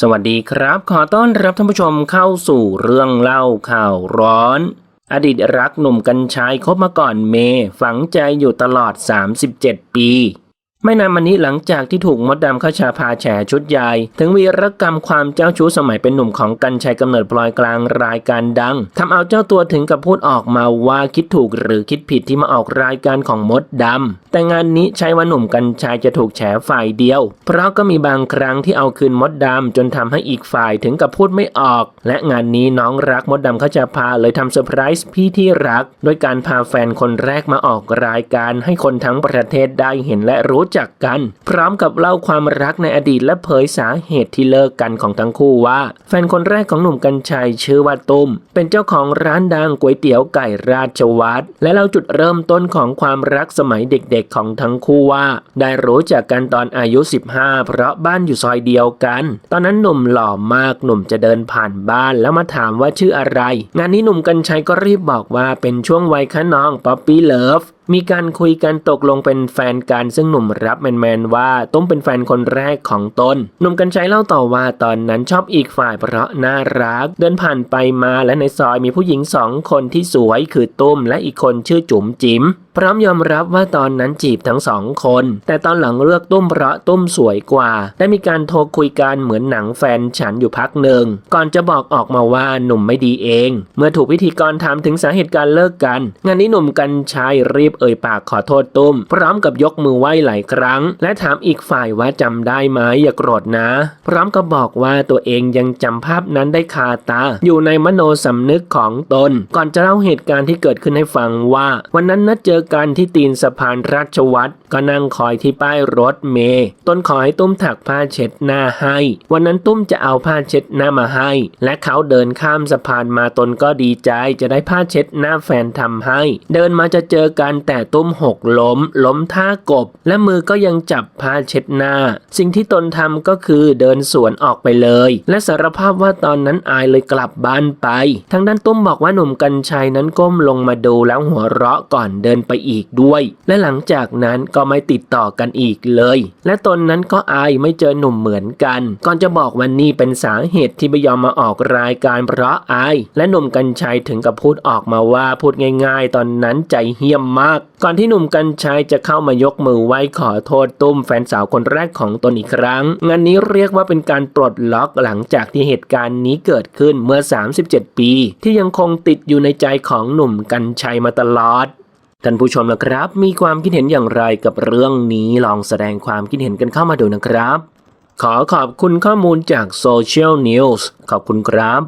สวัสดีครับ ขอต้อนรับท่านผู้ชมเข้าสู่เรื่องเล่าข่าวร้อน อดีตรักหนุ่มกัญชัยคบมาก่อนเมย์ฝังใจอยู่ตลอด 37 ปี ไม่นานมานี้หลังจากที่ถูกมดดำข้าชาพาแฉชุดใหญ่ถึงวีรกรรมความเจ้าชู้สมัยเป็นหนุ่มของกัญชัยกำเนิดพลอยกลางรายการดังทำเอาเจ้าตัวถึงกับพูดออกมาว่าคิดถูกหรือคิดผิดที่มาออกรายการของมดดำแต่งานนี้ใช่ว่าหนุ่มกัญชัยจะถูกแฉฝ่ายเดียว เพราะก็มีบางครั้งที่เอาคืนมดดำจนทำให้อีกฝ่ายถึงกับพูดไม่ออก และงานนี้น้องรักมดดำเขาจะพาเลยทำเซอร์ไพรส์พี่ที่รัก ด้วยการพาแฟนคนแรกมาออกรายการให้คนทั้งประเทศได้เห็นและรู้จักกัน พร้อมกับเล่าความรักในอดีตและเผยสาเหตุที่เลิกกันของทั้งคู่ว่า แฟนคนแรกของหนุ่มกัญชัยชื่อว่าตุ้ม เป็นเจ้าของร้านดังก๋วยเตี๋ยวไก่ราชวัตรและเล่าจุดเริ่มต้นของความรักสมัยเด็กๆของทั้งคู่ว่า ได้รู้จักกันตอนอายุ 15 เพราะบ้านอยู่ซอยเดียวกัน ตอนนั้นหนุ่มหล่อมากหนุ่มจะเดินผ่านบ้านแล้วมาถามว่าชื่ออะไร งานนี้หนุ่มกัญชัยก็รีบบอกว่าเป็นช่วงวัยคะน้องป๊อปปี้เลิฟ มีการคุยกันตกลงเป็นแฟนกันซึ่งหนุ่มรับแมนๆว่าตุ้มเป็นแฟนคนแรกของตนหนุ่มกัญชัยเล่าต่อว่าตอนนั้นชอบอีกฝ่ายเพราะน่ารัก เดินผ่านไปมาและในซอยมีผู้หญิงสองคนที่สวยคือตุ้มและอีกคนชื่อจุ๋มจิ๋มพร้อมยอมรับว่าตอนนั้นจีบทั้งสองคน แต่ตอนหลังเลือกตุ้มเพราะตุ้มสวยกว่า ได้มีการโทรคุยกันเหมือนหนังแฟนฉันอยู่พักหนึ่ง ก่อนจะบอกออกมาว่าหนุ่มไม่ดีเอง เมื่อถูกพิธีกรถามถึงสาเหตุการเลิกกัน งานนี้หนุ่มกัญชัยรีบเอ่ยปากขอโทษตุ้ม พร้อมกับยกมือไหว้หลายครั้ง และถามอีกฝ่ายว่าจำได้ไหมอย่าโกรธนะ พร้อมกับบอกว่าตัวเองยังจำภาพนั้นได้คาตา อยู่ในมโนสำนึกของตน ก่อนจะเล่าเหตุการณ์ที่เกิดขึ้นให้ฟังว่า วันนั้นนัดเจอกันที่ตีนสะพานราชวัตรก็นั่งคอยที่ป้ายรถเมย์ตนขอให้ตุ้มถักผ้าเช็ดหน้าให้ วันนั้นตุ้มจะเอาผ้าเช็ดหน้ามาให้ และเขาเดินข้ามสะพานมาตนก็ดีใจจะได้ผ้าเช็ดหน้าแฟนทำให้ เดินมาจะเจอกันแต่ตุ้มหกล้ม ล้มท่ากบ และมือก็ยังจับผ้าเช็ดหน้า สิ่งที่ตนทำก็คือเดินสวนออกไปเลย และสารภาพว่าตอนนั้นอายเลยกลับบ้านไป ทางด้านตุ้มบอกว่าหนุ่มกัญชัยนั้นก้มลงมาดูแล้วหัวเราะก่อนเดินไปอีกด้วย และหลังจากนั้นก็ไม่ติดต่อกันอีกเลย และตนนั้นก็อายไม่เจอหนุ่มเหมือนกัน ก่อนจะบอกว่านี่เป็นสาเหตุที่ไม่ยอมมาออกรายการเพราะอาย และหนุ่มกัญชัยถึงกับพูดออกมาว่าพูดง่าย ๆ ตอนนั้นใจเหี้ยมมาาก ก่อนที่หนุ่มกัญชัยจะเข้ามายกมือไหว้ขอโทษตุ้มแฟนสาวคนแรกของตนอีกครั้ง งานนี้เรียกว่าเป็นการปลดล็อกหลังจากที่เหตุการณ์นี้เกิดขึ้นเมื่อ 37 ปี ที่ยังคงติดอยู่ในใจของหนุ่มกัญชัยมาตลอดท่านผู้ชมนะครับ มีความคิดเห็นอย่างไรกับเรื่องนี้ลองแสดงความคิดเห็นกันเข้ามาดูนะครับ ขอขอบคุณข้อมูลจากโซเชียลนิวส์ขอบคุณครับ